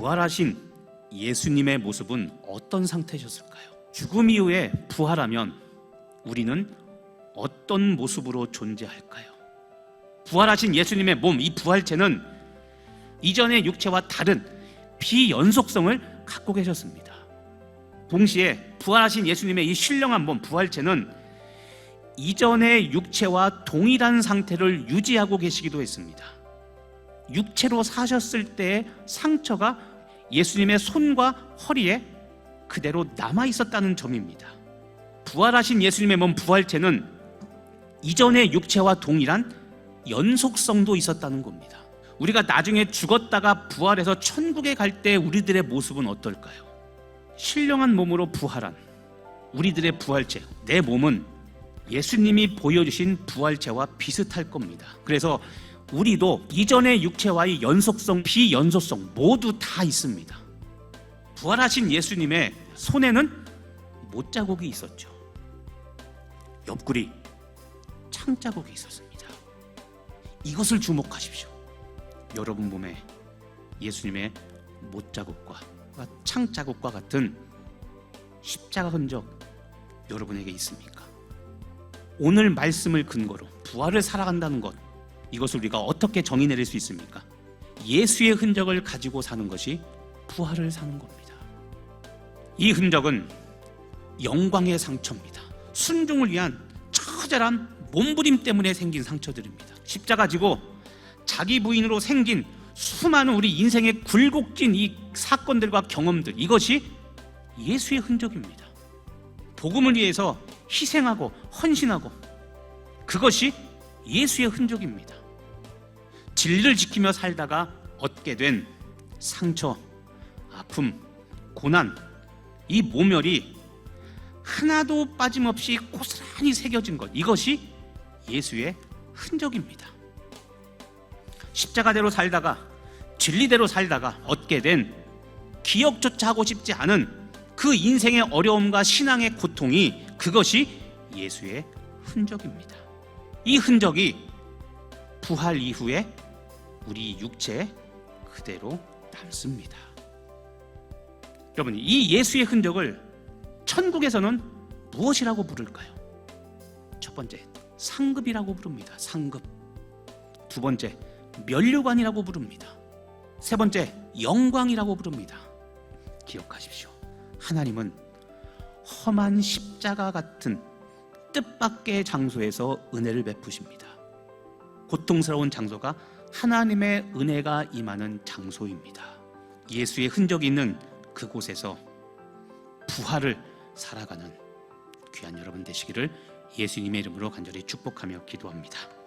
부활하신 예수님의 모습은 어떤 상태셨을까요? 죽음 이후에 부활하면 우리는 어떤 모습으로 존재할까요? 부활하신 예수님의 몸, 이 부활체는 이전의 육체와 다른 비연속성을 갖고 계셨습니다. 동시에 부활하신 예수님의 이 신령한 몸, 부활체는 이전의 육체와 동일한 상태를 유지하고 계시기도 했습니다. 육체로 사셨을 때의 상처가 예수님의 손과 허리에 그대로 남아 있었다는 점입니다. 부활하신 예수님의 몸 부활체는 이전의 육체와 동일한 연속성도 있었다는 겁니다. 우리가 나중에 죽었다가 부활해서 천국에 갈 때 우리들의 모습은 어떨까요? 신령한 몸으로 부활한 우리들의 부활체, 내 몸은 예수님이 보여주신 부활체와 비슷할 겁니다. 그래서 우리도 이전의 육체와의 연속성, 비연속성 모두 다 있습니다. 부활하신 예수님의 손에는 못 자국이 있었죠. 옆구리 창 자국이 있었습니다. 이것을 주목하십시오. 여러분 몸에 예수님의 못 자국과 창 자국과 같은 십자가 흔적 여러분에게 있습니까? 오늘 말씀을 근거로 부활을 살아간다는 것 이것을 우리가 어떻게 정의 내릴 수 있습니까? 예수의 흔적을 가지고 사는 것이 부활을 사는 겁니다. 이 흔적은 영광의 상처입니다. 순종을 위한 처절한 몸부림 때문에 생긴 상처들입니다. 십자가 지고 자기 부인으로 생긴 수많은 우리 인생의 굴곡진 이 사건들과 경험들 이것이 예수의 흔적입니다. 복음을 위해서 희생하고 헌신하고 그것이 예수의 흔적입니다. 진리를 지키며 살다가 얻게 된 상처, 아픔, 고난, 이 모멸이 하나도 빠짐없이 고스란히 새겨진 것 이것이 예수의 흔적입니다. 십자가대로 살다가 진리대로 살다가 얻게 된 기억조차 하고 싶지 않은 그 인생의 어려움과 신앙의 고통이 그것이 예수의 흔적입니다. 이 흔적이 부활 이후에 우리 육체에 그대로 남습니다. 여러분, 이 예수의 흔적을 천국에서는 무엇이라고 부를까요? 첫 번째, 상급이라고 부릅니다. 상급. 두 번째, 면류관이라고 부릅니다. 세 번째, 영광이라고 부릅니다. 기억하십시오. 하나님은 험한 십자가 같은 뜻밖의 장소에서 은혜를 베푸십니다. 고통스러운 장소가 하나님의 은혜가 임하는 장소입니다. 예수의 흔적이 있는 그곳에서 부활을 살아가는 귀한 여러분 되시기를 예수님의 이름으로 간절히 축복하며 기도합니다.